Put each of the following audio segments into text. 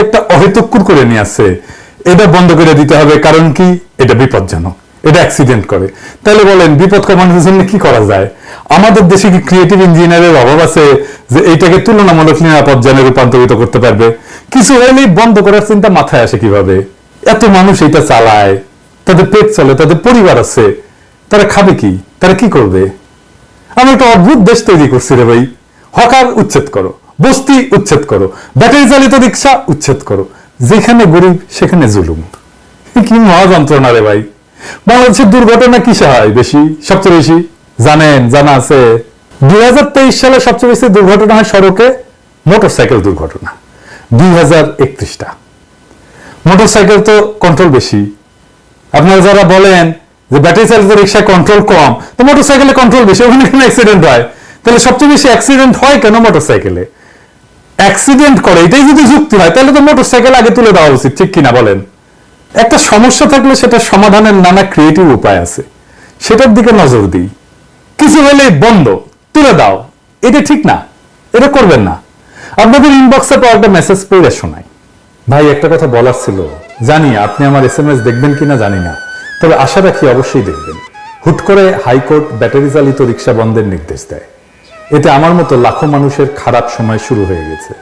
একটা অহেতুক্কুর করে নিয়ে আসছে এটা বন্ধ করে দিতে হবে, কারণ কি? এটা বিপজ্জনক। এটা অ্যাক্সিডেন্ট করে। তাহলে বলেন, বিপদ কমানোর জন্য কি করা যায়? আমাদের দেশে কি ক্রিয়েটিভ ইঞ্জিনিয়ারের অভাব আছে যে এইটাকে তুলনামূলক নিরাপদ জানে রূপান্তরিত করতে পারবে? কিছু হলেই বন্ধ করার চিন্তা মাথায় আসে কীভাবে? এত মানুষ এটা চালায়, তাদের পেট চলে, তাদের পরিবার আছে। তারা খাবে কি? তারা কি করবে? আমি একটা অদ্ভুত দেশ তৈরি করছি রে ভাই। হকার উচ্ছেদ করো। বস্তি উচ্ছেদ করো। ব্যাটারি চালিত রিক্সা উচ্ছেদ করো। যেখানে গরিব, সেখানে জুলুম। কি মহা যন্ত্রণা রে ভাই। বাংলাদেশের দুর্ঘটনা কিসে হয় বেশি, সবচেয়ে বেশি? জানেন, জানা আছে। দুই সালে সবচেয়ে বেশি দুর্ঘটনা হয় সড়কে, মোটরসাইকেল দুর্ঘটনা। দুই হাজার একত্রিশটা। মোটরসাইকেল তো কন্ট্রোল বেশি। আপনারা যারা বলেন যে ব্যাটারি চালিত রিক্সায় কন্ট্রোল কম, তো মোটরসাইকেলে কন্ট্রোল বেশি, ওখানে কেন অ্যাক্সিডেন্ট হয়। তাহলে সবচেয়ে বেশি অ্যাক্সিডেন্ট হয় কেন মোটরসাইকেলে? অ্যাক্সিডেন্ট করে, এটাই যদি যুক্তি হয়, তাহলে তো মোটরসাইকেল আগে তুলে দেওয়া উচিত, ঠিক কিনা বলেন? একটা সমস্যা থাকলে সেটা সমাধানের নানা ক্রিয়েটিভ উপায় আছে। সেটার দিকে নজর দিই। কিছু হলে বন্ধ, তুলে দাও। এটা ঠিক না, এটা করবেন না। আপনাদের ইনবক্সে পাওয়া একটা মেসেজ পড়ে শোনাই। ভাই, একটা কথা বলার ছিল। জানি, আপনি আমার এস এম এস দেখবেন কিনা জানি না। তবে আশা রাখি অবশ্যই দেখবেন। হুট করে হাইকোর্ট ব্যাটারি চালিত রিক্সা বন্ধের নির্দেশ দেয়। এতে আমার মতো লাখো মানুষের খারাপ সময় শুরু হয়ে গেছে।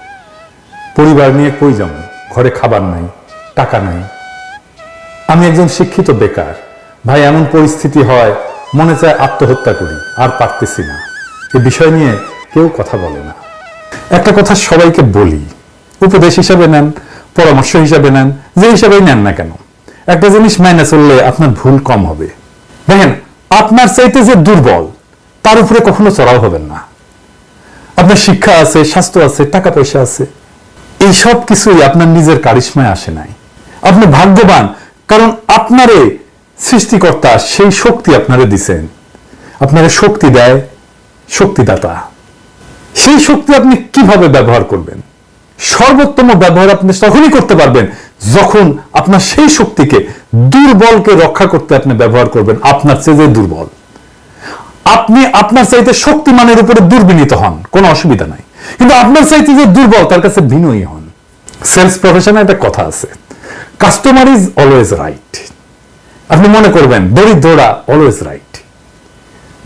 পরিবার নিয়ে কই যাব? ঘরে খাবার নাই, টাকা নাই। আমি একজন শিক্ষিত বেকার। ভাই, এমন পরিস্থিতি হয়, মনে চায় আত্মহত্যা করি, আর পারতেছি না। এ বিষয় নিয়ে কেউ কথা বলে না। একটা কথা সবাইকে বলি, উপদেশ হিসাবে নেন, পরামর্শ হিসাবে নেন, যে হিসাবেই নেন না কেন। একটা জিনিস মাইনে চললে আপনার ভুল কম হবে। দেখেন, আপনার চাইতে যে দুর্বল, তার উপরে কখনো চড়াও হবেন না। আপনার শিক্ষা আছে, স্বাস্থ্য আছে, টাকা পয়সা আছে, এই সব কিছুই আপনার নিজের কারিশ্মায় আসে নাই। আপনি ভাগ্যবান, কারণ আপনারে সৃষ্টিকর্তা সেই শক্তি আপনারে দিছেন। আপনারে শক্তি দেয় শক্তিদাতা। সেই শক্তি আপনি কীভাবে ব্যবহার করবেন? সর্বোত্তম ব্যবহার আপনি তখনই করতে পারবেন যখন আপনার সেই শক্তিকে দুর্বলকে রক্ষা করতে আপনি ব্যবহার করবেন, আপনার চেয়ে যে দুর্বল। আপনি আপনার চাইতে শক্তিমানের উপরে দুর্বিনীত হন, কোনো অসুবিধা নাই। কিন্তু আপনার চাইতে যে দুর্বল, তার কাছে বিনয়ী হন। সেলস প্রফেশনে একটা কথা আছে, কাস্টমার ইজ অলওয়েজ রাইট। আপনি মনে করবেন, দরিদ্ররা অলওয়েজ রাইট।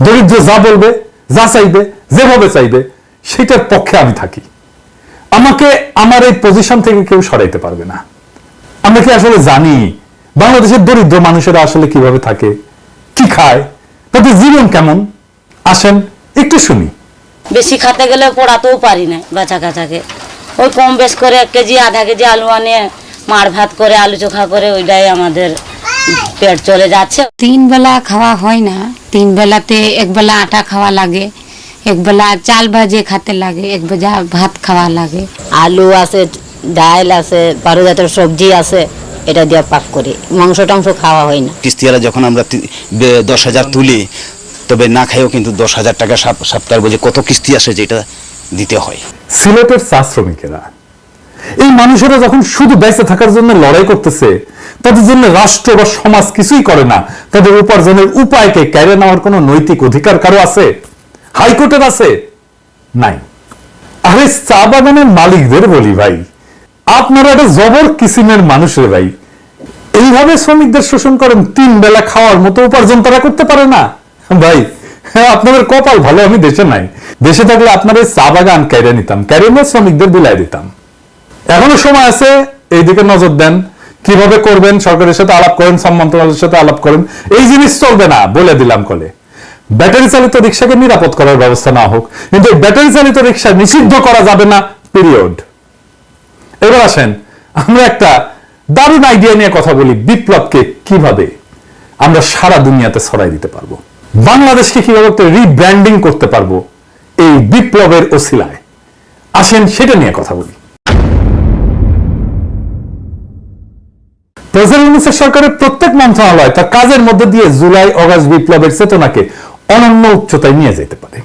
দরিদ্র যা বলবে, যা চাইবে, যেভাবে চাইবে, সেটার পক্ষে আমি থাকি। আমাকে আমার এই পজিশন থেকে কেউ সরাইতে পারবে না। আমরা কি আসলে জানি বাংলাদেশের দরিদ্র মানুষেরা আসলে কীভাবে থাকে, কি খায়, তাদের জীবন কেমন? আসেন একটু শুনি। বেশি খাতে গেলে পড়াতেও পারি না বাচ্চা কাচাকে ওই কম বেশ করে এক কেজি আধা কেজি আলু আনিয়ে মার ভাত করে আলু চোখা করে ওইটাই আমাদের পেট চলে যাচ্ছে। তিন বেলা খাওয়া হয় না তিন বেলাতে এক বেলা আটা খাওয়া লাগে এক বেলা চাল ভাজে খাতে লাগে এক বেলা ভাত খাওয়া লাগে। আলু আছে ডাল আছে বারো জাতের সবজি আছে এটা দিয়ে পাক করি। মাংস টাংস খাওয়া হয় না। কিস্তিওয়ালা যখন আমরা দশ হাজার তুলি তবে না খাইও কিন্তু দশ হাজার টাকা সপ্তাহের বোঝে কত কিস্তি আসে যেটা দিতে হয়। সিলেটের চা শ্রমিকেরা এই মানুষেরা যখন শুধু বেঁচে থাকার জন্য লড়াই করতেছে, তাদের জন্য রাষ্ট্র বা সমাজ কিছুই করে না। তাদের উপার্জনের উপায়কে কেড়ে নেওয়ার কোনো নৈতিক অধিকার কারও আছে? হাইকোর্টের আছে? নাই। আরে চা বাগানের মালিকদের বলি ভাই, আপনারা একটা জবর কিসিমের মানুষের ভাই। এইভাবে শ্রমিকদের শোষণ করেন, তিন বেলা খাওয়ার মতো উপার্জন তারা করতে পারে না। ভাই হ্যাঁ আপনাদের কপাল ভালো, আমি দেশে নাই। দেশে থাকলে আপনার এই চা বাগান কেড়ে নিতাম, কেড়ে নিয়ে শ্রমিকদের বিলাই দিতাম। এখনও সময় আছে, এইদিকে নজর দেন, কীভাবে করবেন, সরকারের সাথে আলাপ করেন, শ্রম মন্ত্রণালয়ের সাথে আলাপ করেন, এই জিনিস চলবে না, বলে দিলাম কলে। ব্যাটারি চালিত রিক্সাকে নিরাপদ করার ব্যবস্থা না হোক, কিন্তু ব্যাটারি চালিত রিক্সা নিষিদ্ধ করা যাবে না পিরিয়ড এবার আসেন, আমরা একটা দারুণ আইডিয়া নিয়ে কথা বলি, বিপ্লবকে কীভাবে আমরা সারা দুনিয়াতে ছড়াই দিতে পারব। বাংলাদেশকে কীভাবে একটা রিব্র্যান্ডিং করতে পারব এই বিপ্লবের ওসিলায়? আসেন সেটা নিয়ে কথা বলি। সরকারের প্রত্যেক মন্ত্রণালয় তার কাজের মধ্যে দিয়ে জুলাই, অগাস্ট বিপ্লবের চেতনাকে অনন্য উচ্চতায় নিয়ে যেতে পারে।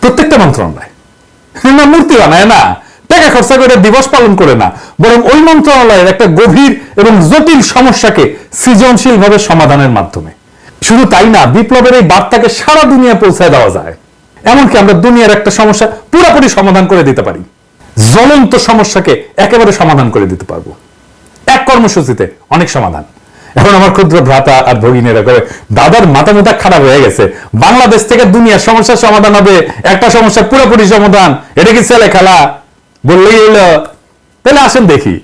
প্রত্যেকটা মন্ত্রণালয়। না, মূর্তি বানায় না, টাকা খরচা করে দিবস পালন করে না, বরং ওই মন্ত্রণালয়ের একটা গভীর এবং জটিল সমস্যাকে সৃজনশীল ভাবে সমাধানের মাধ্যমে। শুধু তাই না, বিপ্লবের এই বার্তাকে সারা দুনিয়া পৌঁছায় দেওয়া যায়। এমনকি আমরা দুনিয়ার একটা সমস্যা পুরোপুরি সমাধান করে দিতে পারি। জ্বলন্ত সমস্যাকে একেবারে সমাধান করে দিতে পারব। এক কর্মসূচিতে অনেক সমাধান। এখন আমার ক্ষুদ্র ভ্রাতা আর ভগিনীরা করে, দাদার মাথা মাথা খারাপ হয়ে গেছে। বাংলাদেশ থেকে দুনিয়ার সমস্যার সমাধান হবে। একটা সমস্যা পুরোপুরি সমাধান। এটা কি ছেলে খেলা? বললেই হলো তাহলে আসেন দেখি।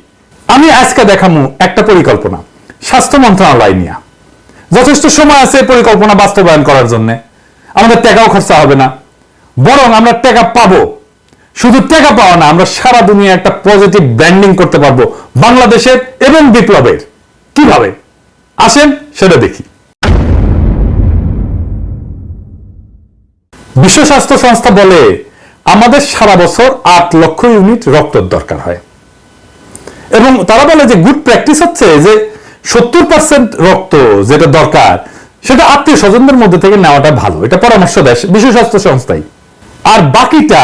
আমি আজকে দেখামু একটা পরিকল্পনা। স্বাস্থ্য মন্ত্রণালয় নিয়ে। যথেষ্ট সময় আছে পরিকল্পনা বাস্তবায়ন করার জন্য। আমাদের টাকাও খরচা হবে না। বরং আমরা টাকা পাবো। শুধু টাকা পাওয়া না, আমরা সারা দুনিয়া একটা পজিটিভ ব্র্যান্ডিং করতে পারব। বাংলাদেশের এবং বিপ্লবের। কীভাবে? আসেন, সেটা দেখি। বিশ্ব স্বাস্থ্য সংস্থা বলে, আমাদের সারা বছর আট লক্ষ ইউনিট রক্তের দরকার হয়। এবং তারা বলে যে গুড প্র্যাকটিস হচ্ছে যে সত্তর পার্সেন্ট রক্ত যেটা দরকার, সেটা আত্মীয় স্বজনদের মধ্যে থেকে নেওয়াটা ভালো। এটা পরামর্শ দেয় বিশ্ব স্বাস্থ্য সংস্থাই। আর বাকিটা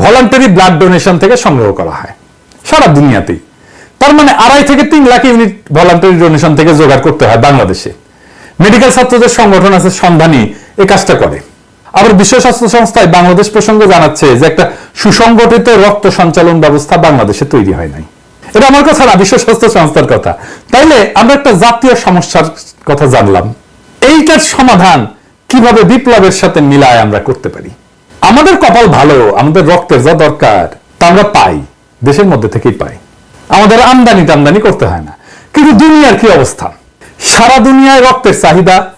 ভলান্টারি ব্লাড ডোনেশন থেকে সংগ্রহ করা হয়, সারা দুনিয়াতেই। তার মানে আড়াই থেকে তিন লাখ ইউনিট ভলান্টারি ডোনেশন থেকে জোগাড় করতে হয় বাংলাদেশে। মেডিকেল ছাত্রদের সংগঠন আছে সন্ধানী এই কাজটা করে। আবার বিশ্ব স্বাস্থ্য সংস্থায় বাংলাদেশ প্রসঙ্গে জানাচ্ছে যে একটা সুসংগঠিত রক্ত সঞ্চালন ব্যবস্থা বাংলাদেশে তৈরি হয় নাই। এটা আমার কথা না, বিশ্ব স্বাস্থ্য সংস্থার কথা। তাইলে আমরা একটা জাতীয় সমস্যার কথা জানলাম। এইটার সমাধান কীভাবে বিপ্লবের সাথে মিলায় আমরা করতে পারি? আমাদের কপাল ভালো, আমাদের রক্তের যা দরকার, তা আমরা পাই, দেশের মধ্যে থেকেই পাই। আমাদের আমদানি টামদানি করতে হয় না। কিন্তু দুনিয়ার কি অবস্থা? সারা দুনিয়ায় রক্তের চাহিদা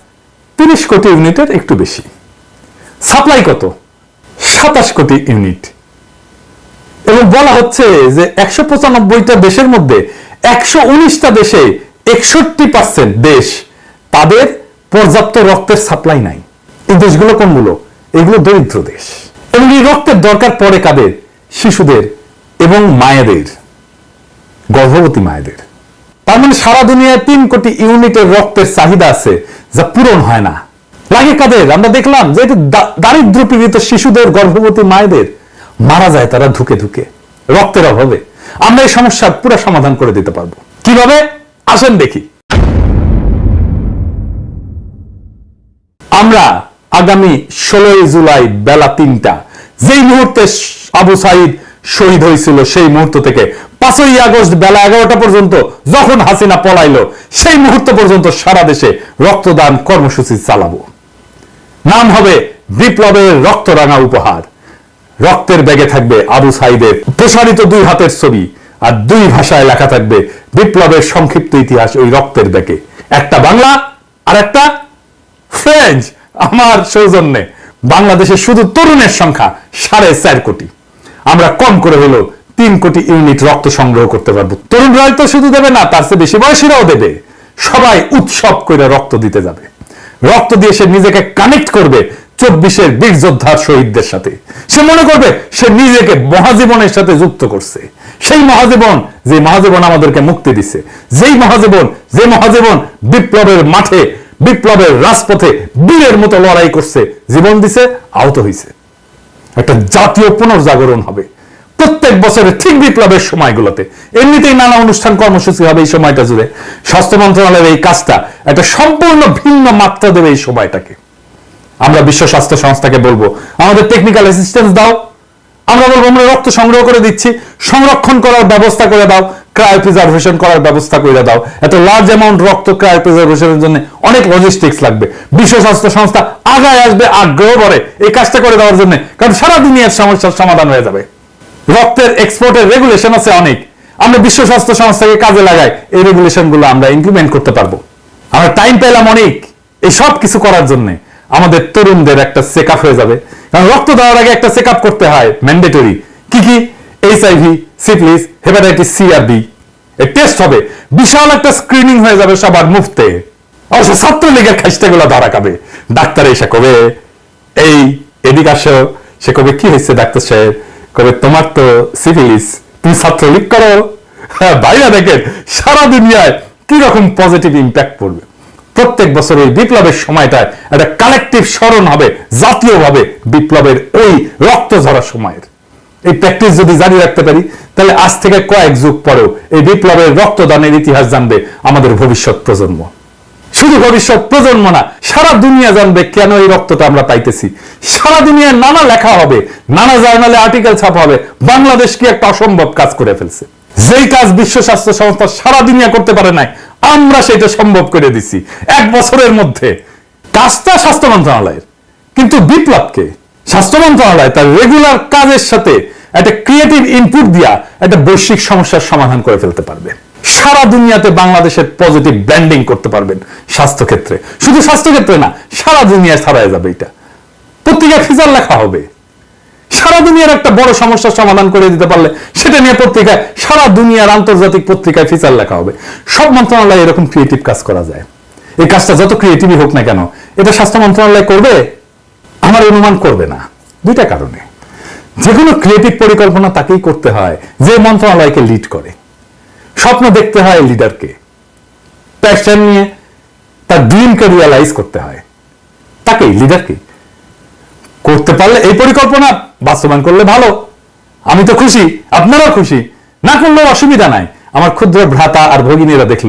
তিরিশ কোটি ইউনিটের একটু বেশি। সাপ্লাই কত? সাতাশ কোটি ইউনিট। এবং বলা হচ্ছে যে একশো পঁচানব্বইটা দেশের মধ্যে একশো উনিশটা দেশে একষট্টি পার্সেন্ট দেশ তাদের পর্যাপ্ত রক্তের সাপ্লাই নাই। এই দেশগুলো কোনগুলো? এগুলো দরিদ্র দেশ। এবং এই রক্তের দরকার পড়ে কাদের? শিশুদের এবং মায়েদের, গর্ভবতী মায়েদের। তার মানে সারা দুনিয়ায় তিন কোটি ইউনিটের রক্তের চাহিদা আছে যা পূরণ হয় না। লাগে কাদের? আমরা দেখলাম যে এটি দারিদ্র পীড়িত শিশুদের, গর্ভবতী মায়েদের মারা যায় তারা ধুকে ধুকে, রক্তের অভাবে। আমরা এই সমস্যার পুরো সমাধান করে দিতে পারব। কীভাবে? আসেন দেখি। আমরা আগামী ষোলোই জুলাই বেলা তিনটা, যেই মুহূর্তে আবু সাইদ শহীদ হয়েছিল, সেই মুহূর্ত থেকে পাঁচই আগস্ট বেলা এগারোটা পর্যন্ত যখন হাসিনা পলাইলো, সেই মুহূর্ত পর্যন্ত সারা দেশে রক্তদান কর্মসূচি চালাবো। নাম হবে বিপ্লবের রক্তরাঙা উপহার। রক্তের ব্যাগে থাকবে আবু সাইদের প্রসারিত দুই হাতের ছবি আর দুই ভাষায় লেখা থাকবে বিপ্লবের সংক্ষিপ্ত ইতিহাস ওই রক্তের ব্যাগে। একটা বাংলা আর একটা ফ্রেঞ্চ আমার সৌজন্যে। বাংলাদেশের শুধু তরুণের সংখ্যা সাড়ে চার কোটি। আমরা কম করে হলো তিন কোটি ইউনিট রক্ত সংগ্রহ করতে পারব। তরুণরাই তো শুধু দেবে না, তার চেয়ে বেশি বয়সীরাও দেবে। সবাই উৎসব করে রক্ত দিতে যাবে। রক্ত দিয়ে সে নিজেকে কানেক্ট করবে চব্বিশের বীর যোদ্ধার শহীদদের সাথে। সে মনে করবে সে নিজেকে মহাজীবনের সাথে যুক্ত করছে। সেই মহাজীবন, যে মহাজীবন আমাদেরকে মুক্তি দিছে। যেই মহাজীবন, যে মহাজীবন বিপ্লবের মাঠে, বিপ্লবের রাজপথে বীরের মতো লড়াই করছে, জীবন দিছে, আহত হয়েছে একটা জাতীয় পুনর্জাগরণ হবে। প্রত্যেক বছরের ঠিক বিপ্লবের সময়গুলোতে। এমনিতেই নানা অনুষ্ঠান কর্মসূচি হবে এই সময়টা জুড়ে। স্বাস্থ্য মন্ত্রণালয়ের এই কাজটা একটা সম্পূর্ণ ভিন্ন মাত্রা দেবে এই সময়টাকে। আমরা বিশ্ব স্বাস্থ্য সংস্থাকে বলব। আমাদের টেকনিক্যাল অ্যাসিস্ট্যান্স দাও। আমরা বলব, আমরা রক্ত সংগ্রহ করে দিচ্ছি। সংরক্ষণ করার ব্যবস্থা করে দাও। ক্রায় প্রিজার্ভেশন করার ব্যবস্থা করে দাও। এত লার্জ অ্যামাউন্ট রক্ত ক্রায় প্রিজার্ভেশনের জন্য অনেক লজিস্টিক্স লাগবে। বিশ্ব স্বাস্থ্য সংস্থা আগায় আসবে, আগ্রহ করে এই কাজটা করে দেওয়ার জন্য। কারণ সারা দুনিয়ার সমস্যার সমাধান হয়ে যাবে। রক্তের এক্সপোর্টের রেগুলেশন আছে অনেক। আমরা বিশ্ব স্বাস্থ্য সংস্থাকে কাজে লাগাই। এই রেগুলেশনগুলো আমরা ইমপ্লিমেন্ট করতে পারব। আমরা টাইম পেলাম অনেক। এই সব কিছু করার জন্য। আমাদের তরুণদের একটা চেক হয়ে যাবে। কারণ রক্ত দেওয়ার আগে একটা চেক করতে হয় ম্যান্ডেটরি কি কি? এইচআইভি সিফিলিস হেপাটাইটিস সি আর বি এর টেস্ট হবে। বিশাল একটা স্ক্রিনিং হয়ে যাবে সবার মুফতে অবশ্য ছাত্রলীগের খাইস্টাগুলো ধরা খাবে। ডাক্তার এসে কবে এই এদিক আসো। সে কবে কি হয়েছে ডাক্তার সাহেব? কবে তোমার তো সিফিলিস তুমি ছাত্রলীগ করো? হ্যাঁ, বাইরে দেখেন সারা দুনিয়ায় কি রকম পজিটিভ ইম্প্যাক্ট পড়বে। প্রত্যেক বছর ওই বিপ্লবের সময়টায় একটা কালেকটিভ স্মরণ হবে, জাতীয়ভাবে বিপ্লবের ওই রক্ত ঝরা সময়ের। এই প্র্যাকটিস যদি জারি রাখতে পারি, তাহলে আজ থেকে কয়েক যুগ পরেও এই বিপ্লবের রক্তদানের ইতিহাস জানবে আমাদের ভবিষ্যৎ প্রজন্ম। শুধু ভবিষ্যৎ প্রজন্ম না, সারা দুনিয়া জানবে কেন এই রক্তটা আমরা পাইতেছি। সারা দুনিয়ায় নানা লেখা হবে, নানা জার্নালে আর্টিকেল ছাপা হবে, বাংলাদেশ কি একটা অসম্ভব কাজ করে ফেলছে। যেই কাজ বিশ্ব স্বাস্থ্য সংস্থা সারা দুনিয়া করতে পারে নাই আমরা সেটা সম্ভব করে দিছি। এক বছরের মধ্যে। কাজটা স্বাস্থ্য মন্ত্রণালয়ের। কিন্তু বিপ্লবকে স্বাস্থ্য মন্ত্রণালয় তার রেগুলার কাজের সাথে একটা ক্রিয়েটিভ ইনপুট দিয়া একটা বৈশ্বিক সমস্যার সমাধান করে ফেলতে পারবে। সারা দুনিয়াতে বাংলাদেশের পজিটিভ ব্র্যান্ডিং করতে পারবেন স্বাস্থ্য ক্ষেত্রে শুধু স্বাস্থ্য ক্ষেত্রে না, সারা দুনিয়ায় ছড়ায় যাবে এটা। পত্রিকায় ফিচার লেখা হবে। সারা দুনিয়ার একটা বড় সমস্যার সমাধান করে দিতে পারলে সেটা নিয়ে পত্রিকায়, সারা দুনিয়ার আন্তর্জাতিক পত্রিকায় ফিচার লেখা হবে। সব মন্ত্রণালয়ে এরকম ক্রিয়েটিভ কাজ করা যায়। এই কাজটা যত ক্রিয়েটিভই হোক না কেন, এটা স্বাস্থ্য মন্ত্রণালয় করবে? আমার অনুমান করবে না। দুইটা কারণে। যে কোনো ক্রিয়েটিভ পরিকল্পনা তাকেই করতে হয় যে মন্ত্রণালয়কে লিড করে। স্বপ্ন দেখতে হয় লিডারকে প্যাশন নিয়ে তার ড্রিমকে রিয়ালাইজ করতে হয়। তাকেই লিডারকে করতে পারলে এই পরিকল্পনা বাস্তবায়ন করলে ভালো। আমি তো খুশি, আপনারাও খুশি। না করলেও অসুবিধা নাই। আমার ক্ষুদ্র ভ্রাতা আর ভগিনীরা দেখল,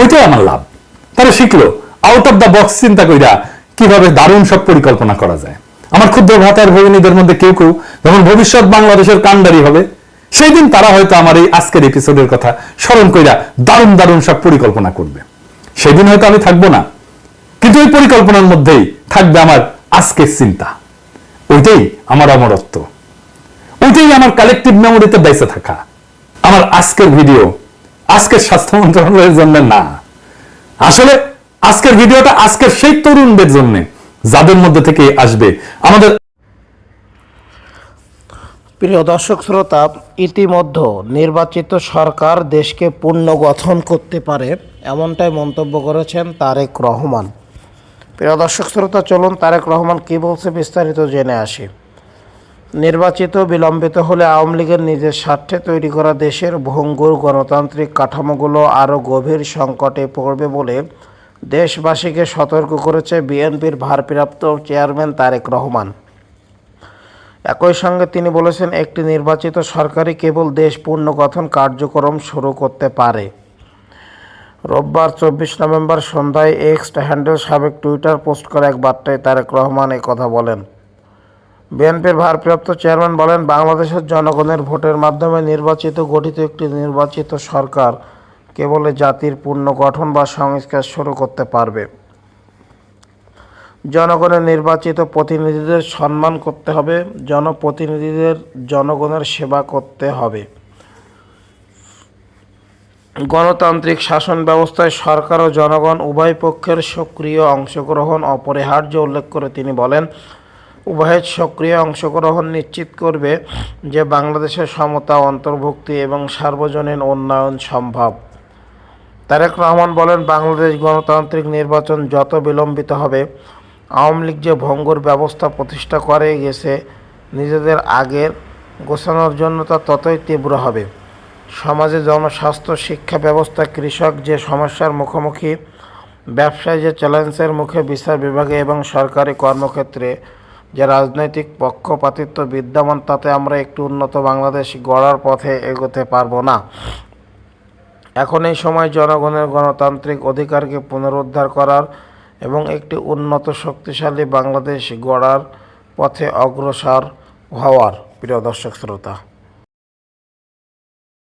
ওইটাই আমার লাভ। তারা শিখলো আউট অফ দ্য বক্স চিন্তা কইরা কীভাবে দারুণ সব পরিকল্পনা করা যায়। আমার ক্ষুদ্র ভ্রাতা আর ভগিনীদের মধ্যে কেউ কেউ যখন ভবিষ্যৎ বাংলাদেশের কান্ডারি হবে সেই দিন তারা হয়তো আমার এই আজকের এপিসোডের কথা স্মরণ কইরা দারুণ দারুণ সব পরিকল্পনা করবে। সেদিন হয়তো আমি থাকব না, কিন্তু ওই পরিকল্পনার মধ্যেই থাকবে আমার আজকের চিন্তা। ওইটাই আমার অমরত্ব। ওইটাই আমার কালেকটিভ মেমোরিতে বেঁচে থাকা। আমার আজকের ভিডিও আজকের স্বাস্থ্য মন্ত্রণালয়ের জন্য না। আসলে আজকের ভিডিওটা আজকের সেই তরুণদের জন্য, যাদের মধ্যে থেকে আসবে। আমাদের প্রিয় দর্শক শ্রোতা, ইতিমধ্যে নির্বাচিত সরকার দেশকে পুনর্গঠন করতে পারে, এমনটাই মন্তব্য করেছেন তারেক রহমান। প্রিয় দর্শক শ্রোতা, চলুন তারেক রহমান কী বলছে বিস্তারিত জেনে আসি। নির্বাচিত, বিলম্বিত হলে আওয়ামী লীগের নিজের স্বার্থে তৈরি করা দেশের ভঙ্গুর গণতান্ত্রিক কাঠামোগুলো আরও গভীর সংকটে পড়বে বলে দেশবাসীকে সতর্ক করেছে বিএনপির ভারপ্রাপ্ত চেয়ারম্যান তারেক রহমান। একই সঙ্গে তিনি বলেছেন, একটি নির্বাচিত সরকারই কেবল দেশ পুনর্গঠন কার্যক্রম শুরু করতে পারে। রোববার চব্বিশ নভেম্বর সন্ধ্যায় এক্স হ্যান্ডেল সাবেক টুইটার পোস্ট করে এক বার্তায় তারেক রহমান এই কথা বলেন। বিএনপির ভারপ্রাপ্ত চেয়ারম্যান বলেন, বাংলাদেশের জনগণের ভোটের মাধ্যমে নির্বাচিত, গঠিত একটি নির্বাচিত সরকার কেবল জাতির পুনর্গঠন বা সংস্কার শুরু করতে পারবে। জনগণের নির্বাচিত প্রতিনিধিদের সম্মান করতে হবে, জনপ্রতিনিধিদের জনগণের সেবা করতে হবে। গণতান্ত্রিক শাসন ব্যবস্থায় সরকার ও জনগণ উভয় পক্ষের সক্রিয় অংশগ্রহণ অপরিহার্য উল্লেখ করে তিনি বলেন, উভয়ের সক্রিয় অংশগ্রহণ নিশ্চিত করবে যে বাংলাদেশের সমতা, অন্তর্ভুক্তি এবং সার্বজনীন উন্নয়ন সম্ভব। তারেক রহমান বলেন, বাংলাদেশ গণতান্ত্রিক নির্বাচন যত বিলম্বিত হবে, আওয়ামী লীগ যে ভঙ্গুর ব্যবস্থা প্রতিষ্ঠা করে গেছে, নিজেদের আগের গোছানোর জন্য তা ততই তীব্র হবে। সমাজে জনস্বাস্থ্য শিক্ষা ব্যবস্থা, কৃষক যে সমস্যার মুখোমুখি, ব্যবসায় যে চ্যালেঞ্জের মুখে বিচার বিভাগে এবং সরকারি কর্মক্ষেত্রে যে রাজনৈতিক পক্ষপাতিত্ব বিদ্যমান, তাতে আমরা একটি উন্নত বাংলাদেশ গড়ার পথে এগোতে পারব না। এখন এই সময় জনগণের গণতান্ত্রিক অধিকারকে পুনরুদ্ধার করার এবং একটি উন্নত শক্তিশালী বাংলাদেশ গড়ার পথে অগ্রসর হওয়ার প্রিয় দর্শক, শ্রোতা।